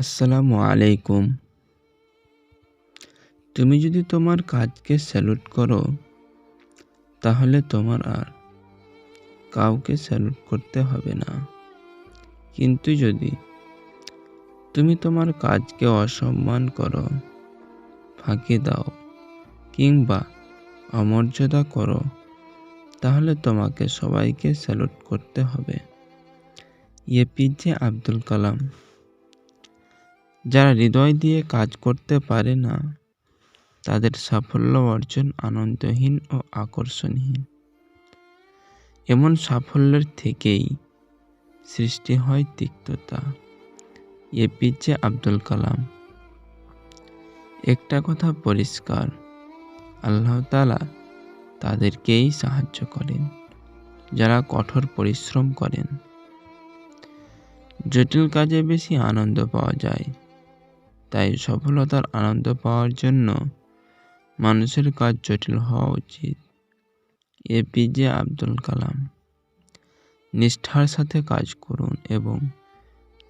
আসসালামু আলাইকুম। তুমি যদি তোমার কাজকে স্যালুট করো, তাহলে তোমার আর কাউকে স্যালুট করতে হবে না। কিন্তু যদি তুমি তোমার কাজকে অসম্মান করো, ফাঁকি দাও কিংবা অমর্যাদা করো, তাহলে তোমাকে সবাইকে স্যালুট করতে হবে। এপিজে আব্দুল কালাম। যারা হৃদয় দিয়ে কাজ করতে পারে না, তাদের সাফল্য অর্জন আনন্দহীন ও আকর্ষণহীন। এমন সাফল্যের থেকেই সৃষ্টি হয় তিক্ততা। এপিজে আব্দুল কালাম। একটা কথা পরিষ্কার, আল্লাহ তালা তাদেরকেই সাহায্য করেন, যারা কঠোর পরিশ্রম করেন। জটিল কাজে বেশি আনন্দ পাওয়া যায়। তাই সফলতার আনন্দ পাওয়ার জন্য মানুষের কাজ জটিল হওয়া উচিত। এপিজে আব্দুল কালাম। নিষ্ঠার সাথে কাজ করুন এবং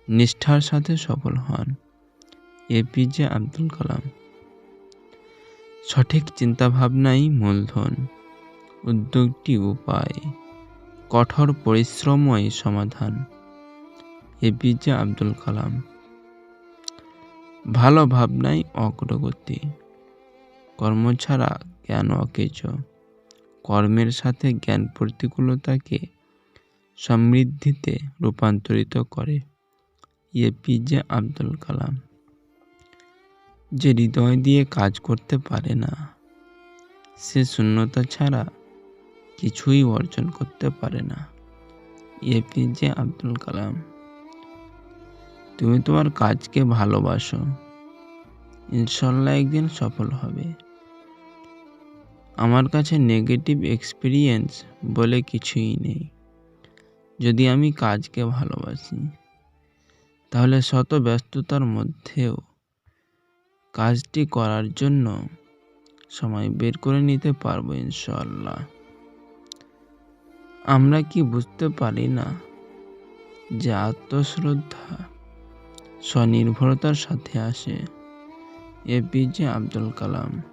নিষ্ঠার সাথে সফল হন। এপিজে আব্দুল কালাম। সঠিক চিন্তাভাবনাই মূলধন। উদ্যোগটি উপায়। কঠোর পরিশ্রমই সমাধান। এপিজে আব্দুল কালাম। ভালো ভাবনাই অগ্রগতি। কর্ম ছাড়া জ্ঞান অকেজ। কর্মের সাথে জ্ঞান প্রতিকূলতাকে সমৃদ্ধিতে রূপান্তরিত করে। এপিজে আব্দুল কালাম। যে হৃদয় দিয়ে কাজ করতে পারে না, সে শূন্যতা ছাড়া কিছুই অর্জন করতে পারে না। এপিজে আব্দুল কালাম। তুমি তোমার কাজকে ভালোবাসো। ইনশাল্লাহ একদিন সফল হবে। আমার কাছে নেগেটিভ এক্সপিরিয়েন্স বলে কিছুই নেই। যদি আমি কাজকে ভালোবাসি, তাহলে শত ব্যস্ততার মধ্যেও কাজটি করার জন্য সময় বের করে নিতে পারব ইনশাল্লাহ আমরা কি বুঝতে পারি না যে আত্মশ্রদ্ধা স্বনির্ভরতার সাথে আসে। এপিজে আব্দুল কালাম।